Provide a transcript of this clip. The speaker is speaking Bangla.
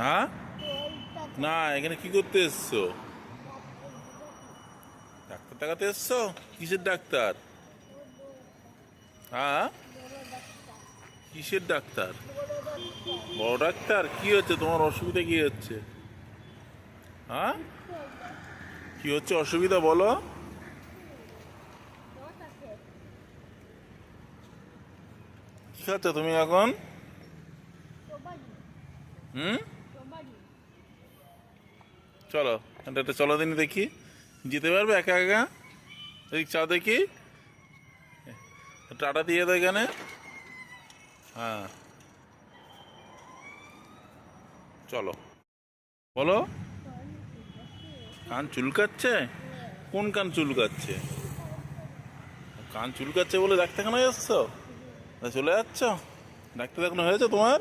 হ্যাঁ? না, এখানে কি করতে এসছো? ডাক্তার টাকাতে এসছো? কিসের ডাক্তার? হ্যাঁ? কিসের ডাক্তার? বড় ডাক্তার? কি হচ্ছে? তোমার অসুবিধা কি হচ্ছে? হ্যাঁ? কি হচ্ছে? অসুবিধা বলো। কি খাচ্ছ তুমি এখন? হুম? চলো, এটা চলো দিনই দেখি। যেতে পারবে একা একা? দেখি চা দেখি। টাটা দিয়ে দেয় এখানে। হ্যাঁ। চলো। বলো। কান চুলকাচ্ছে? কোন কান চুলকাচ্ছে? কান চুলকাচ্ছে বলে ডাক্তারখানায় তা চলে যাচ্ছ? ডাক্তার দেখানো হয়েছে তোমার?